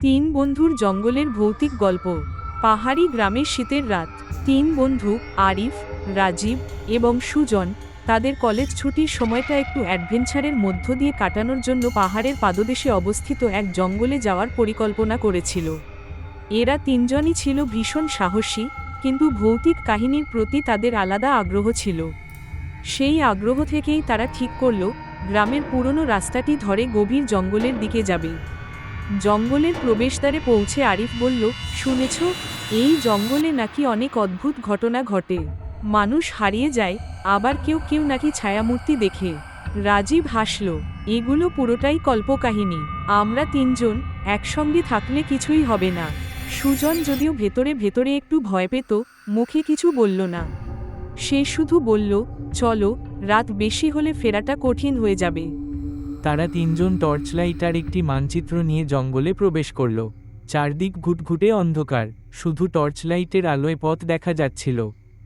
তিন বন্ধুর জঙ্গলের ভৌতিক গল্প, পাহাড়ি গ্রামের শীতের রাত। তিন বন্ধু, আরিফ, রাজীব এবং সুজন, তাদের কলেজ ছুটির সময়টা একটু অ্যাডভেঞ্চারের মধ্য দিয়ে কাটানোর জন্য পাহাড়ের পাদদেশে অবস্থিত এক জঙ্গলে যাওয়ার পরিকল্পনা করেছিল। এরা তিনজনই ছিল ভীষণ সাহসী, কিন্তু ভৌতিক কাহিনীর প্রতি তাদের আলাদা আগ্রহ ছিল। সেই আগ্রহ থেকেই তারা ঠিক করল, গ্রামের পুরনো রাস্তাটি ধরে গভীর জঙ্গলের দিকে যাবে। জঙ্গলের প্রবেশদ্বারে পৌঁছে আরিফ বলল, শুনেছ, এই জঙ্গলে নাকি অনেক অদ্ভুত ঘটনা ঘটে। মানুষ হারিয়ে যায়, আবার কেউ কেউ নাকি ছায়ামূর্তি দেখে। রাজীব হাসল, এগুলো পুরোটাই কল্পকাহিনী। আমরা তিনজন একসঙ্গে থাকলে কিছুই হবে না। সুজন যদিও ভেতরে ভেতরে একটু ভয় পেত, মুখে কিছু বলল না। সে শুধু বলল, চলো, রাত বেশি হলে ফেরাটা কঠিন হয়ে যাবে। তারা তিনজন টর্চ লাইট আর একটি মানচিত্র নিয়ে জঙ্গলে প্রবেশ করল। চারদিক ঘুটঘুটে অন্ধকার, শুধু টর্চ লাইটের আলোয় পথ দেখা যাচ্ছিল।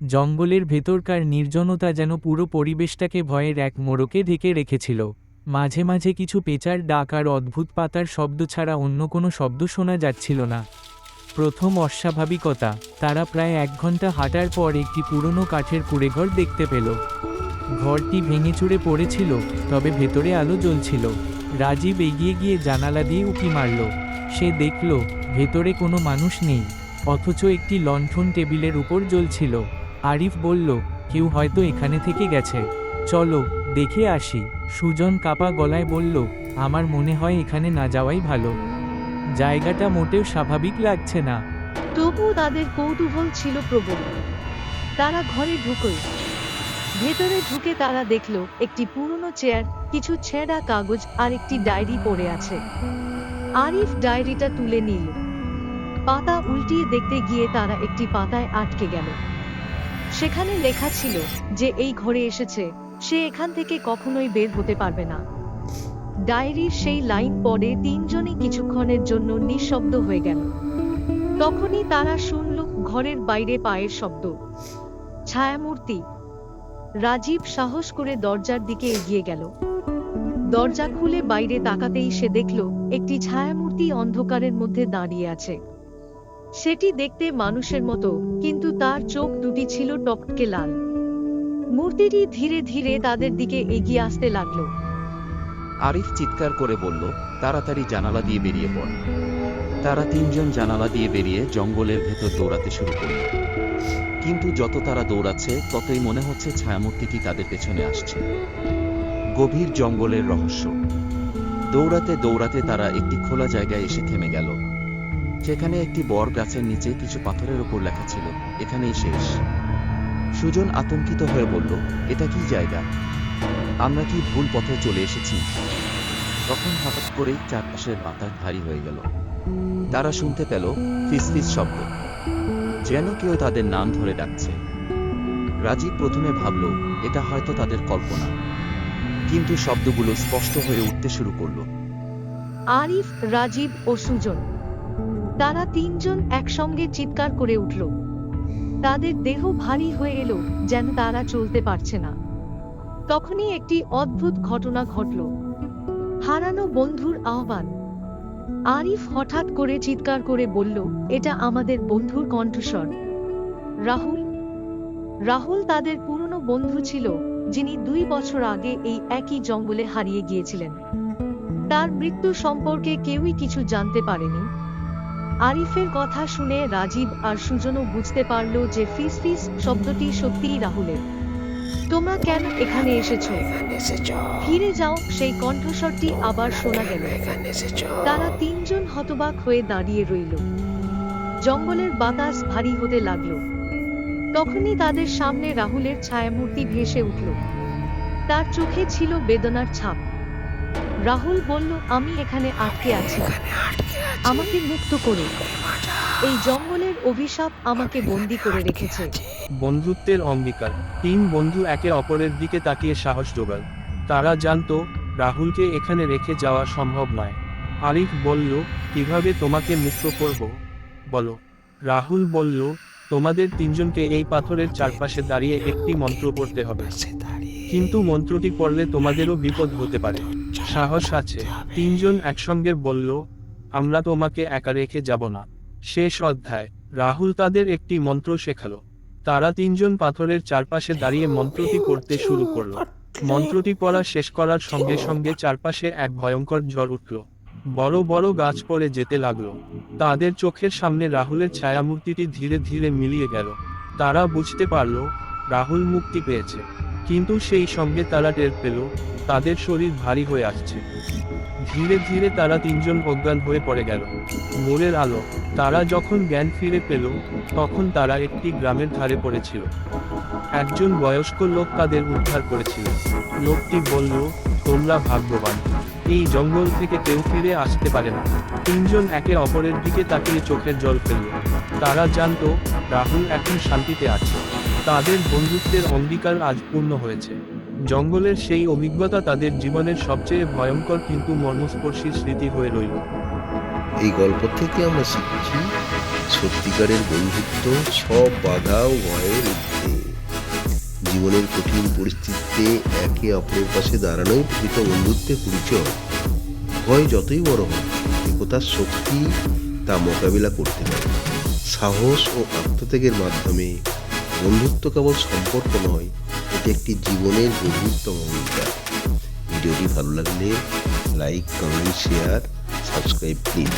জঙ্গলের ভেতরকার নির্জনতা যেন পুরো পরিবেশটাকে ভয়ের এক মোড়কে ঢেকে রেখেছিল। মাঝে মাঝে কিছু পেঁচার ডাক আর অদ্ভুত পাতার শব্দ ছাড়া অন্য কোনো শব্দ শোনা যাচ্ছিল না। প্রথম অস্বাভাবিকতা, তারা প্রায় এক ঘণ্টা হাঁটার পর একটি পুরনো কাঠের কুড়েঘর দেখতে পেল। ঘরটি ভেঙে চুরে পড়েছিল, তবে ভেতরে আলো জ্বলছিল। রাজীব এগিয়ে গিয়ে জানালা দিয়ে উঁকি মারল। সে দেখল, ভেতরে কোনো মানুষ নেই, অথচ একটি লণ্ঠন টেবিলের উপর জ্বলছিল। আরিফ বলল, কেউ হয়তো এখানে থেকে গেছে। চলো, দেখে আসি। সুজন কাপা গলায় বলল, আমার মনে হয় এখানে না যাওয়াই ভালো। জায়গাটা মোটেও স্বাভাবিক লাগছে না। তবুও তাদের কৌতূহল ছিল প্রবল। তারা ঘরে ঢুকল। ভেতরে ঢুকে তারা দেখল একটি পুরনো চেয়ার কিছু ছেঁড়া কাগজ আর একটি ডায়েরি পড়ে আছে। আরিফ ডায়েরিটা তুলে নিল। পাতা উল্টিয়ে দেখতে গিয়ে তারা একটি পাতায় আটকে গেল। সেখানে লেখা ছিল যে এই ঘরে এসেছে, সে এখান থেকে কখনোই বের হতে পারবে না। ডায়েরির সেই লাইন পড়ে তিনজনই কিছুক্ষণের জন্য নিঃশব্দ হয়ে গেল। তখনই তারা শুনল ঘরের বাইরে পায়ের শব্দ। ছায়ামূর্তি রাজীব সাহস করে দরজার দিকে এগিয়ে গেল। দরজা খুলে বাইরে তাকাতেই সে দেখল, একটি ছায়ামূর্তি অন্ধকারের মধ্যে দাঁড়িয়ে আছে। সেটি দেখতে মানুষের মতো, কিন্তু তার চোখ দুটি ছিল টকটকে লাল। মূর্তিটি ধীরে ধীরে তাদের দিকে এগিয়ে আসতে লাগল। আরিফ চিৎকার করে বলল, তাড়াতাড়ি জানালা দিয়ে বেরিয়ে পড়। তারা তিনজন জানালা দিয়ে বেরিয়ে জঙ্গলের ভেতর দৌড়াতে শুরু করল। কিন্তু যত তারা দৌড়াচ্ছে, ততই মনে হচ্ছে ছায়ামূর্তিটি তাদের পেছনে আসছে। গভীর জঙ্গলের রহস্য। দৌড়াতে দৌড়াতে তারা একটি খোলা জায়গায় এসে থেমে গেল। সেখানে একটি বর গাছের নিচে কিছু পাথরের ওপর লেখা ছিল, এখানেই শেষ। সুজন আতঙ্কিত হয়ে বলল, এটা কি জায়গা? আমরা কি ভুল পথে চলে এসেছি? তখন হঠাৎ করেই চারপাশের বাতাস ভারী হয়ে গেল। তারা শুনতে পেল ফিসফিস শব্দ, যেন কেউ তাদের নাম ধরে ডাকছে। রাজীব প্রথমে ভাবল, এটা হয়তো তাদের কল্পনা। কিন্তু শব্দগুলো স্পষ্ট হয়ে উঠতে শুরু করল। আরিফ, রাজীব ও সুজন। তারা তিনজন একসঙ্গে চিৎকার করে উঠল। তাদের দেহ ভারী হয়ে এলো, যেন তারা চলতে পারছে না। তখনই একটি অদ্ভুত ঘটনা ঘটল। হারানো বন্ধুর আহ্বান। আরিফ হঠাৎ করে চিৎকার করে বলল, এটা আমাদের বন্ধুর কণ্ঠস্বর। রাহুল? রাহুল তাদের পুরনো বন্ধু ছিল, যিনি দুই বছর আগে এই একই জঙ্গলে হারিয়ে গিয়েছিলেন। তার মৃত্যু সম্পর্কে কেউই কিছু জানতে পারেনি। আরিফের কথা শুনে রাজীব আর সুজনও বুঝতে পারল যে ফিস ফিস শব্দটি সত্যিই রাহুলের। তোমরা কেন এখানে এসেছ? ফিরে যাও সেই কণ্ঠস্বরটি আবার শোনা গেল। তারা তিনজন হতবাক হয়ে দাঁড়িয়ে রইল। জঙ্গলের বাতাস ভারী হতে লাগল। তখনই তাদের সামনে রাহুলের ছায়ামূর্তি ভেসে উঠল। তার চোখে ছিল বেদনার ছাপ। রাহুল বলল আমি এখানে আটকে আছি। আমাকে মুক্ত করে। এই জঙ্গলের অভিশাপ আমাকে বন্দি করে রেখেছে। বন্ধুত্বের অঙ্গীকার তিন বন্ধু একে অপরের দিকে তাকিয়ে সাহস জোগাল তারা জানতো রাহুলকে এখানে রেখে যাওয়া সম্ভব নয়। আরিফ বলল কীভাবে তোমাকে মুক্ত করব? বলো। রাহুল বলল তোমাদের তিনজনকে এই পাথরের চারপাশে দাঁড়িয়ে একটি মন্ত্র পড়তে হবে। কিন্তু মন্ত্রটি পড়লে তোমাদেরও বিপদ হতে পারে। সাহস আছে। তিনজন একসঙ্গে বলল, আমরা তোমাকে একা রেখে যাব না। শেষ অধ্যায়। রাহুল তাদের একটি মন্ত্র শেখালো। তারা তিনজন পাথরের চারপাশে দাঁড়িয়ে মন্ত্রটি করতে শুরু করল। মন্ত্রটি পড়া শেষ করার সঙ্গে সঙ্গে চারপাশে এক ভয়ঙ্কর ঝড় উঠল। বড় বড় গাছ পড়ে যেতে লাগল। তাদের চোখের সামনে রাহুলের ছায়ামূর্তিটি ধীরে ধীরে মিলিয়ে গেল। তারা বুঝতে পারল, রাহুল মুক্তি পেয়েছে। কিন্তু সেই সঙ্গে তারা টের পেল, তাদের শরীর ভারী হয়ে আসছে। ধীরে ধীরে তারা তিনজন অজ্ঞান হয়ে পড়ে গেল। মোড়ের আলো, তারা যখন জ্ঞান ফিরে পেল, তখন তারা একটি গ্রামের ধারে পড়েছিল। একজন বয়স্ক লোক তাদের উদ্ধার করেছিল। লোকটি বলল, তোমরা ভাগ্যবান, এই জঙ্গল থেকে কেউ ফিরে আসতে পারে না। তিনজন একে অপরের দিকে তাকিয়ে চোখের জল ফেলল। তারা জানতো, রাহুল এখন শান্তিতে আছে। তাদের বন্ধুত্বের অঙ্গীকার আজ পূর্ণ হয়েছে। জঙ্গলের সেই অভিজ্ঞতা তাদের জীবনের সবচেয়ে ভয়ঙ্কর কিন্তু মর্মস্পর্শী স্মৃতি হয়ে রইল। এই গল্প থেকে আমরা শিখছি, সত্যিকারের বন্ধুত্ব সব বাধা ও ভয়ের ঊর্ধ্বে। জীবনের কঠিন পরিস্থিতিতে একে অপরের পাশে দাঁড়ানোই প্রকৃত বন্ধুত্বের পরিচয়। ভয় যতই বড় হোক, একতার শক্তি তা মোকাবিলা করতে পারে। সাহস ও আত্মত্যাগের মাধ্যমে বন্ধুত্ব কেবল সম্পর্ক নয়, এটি একটি জীবনের গভীরতম বিদ্যা ভিডিওটি ভালো লাগলে like, comment, share, subscribe please.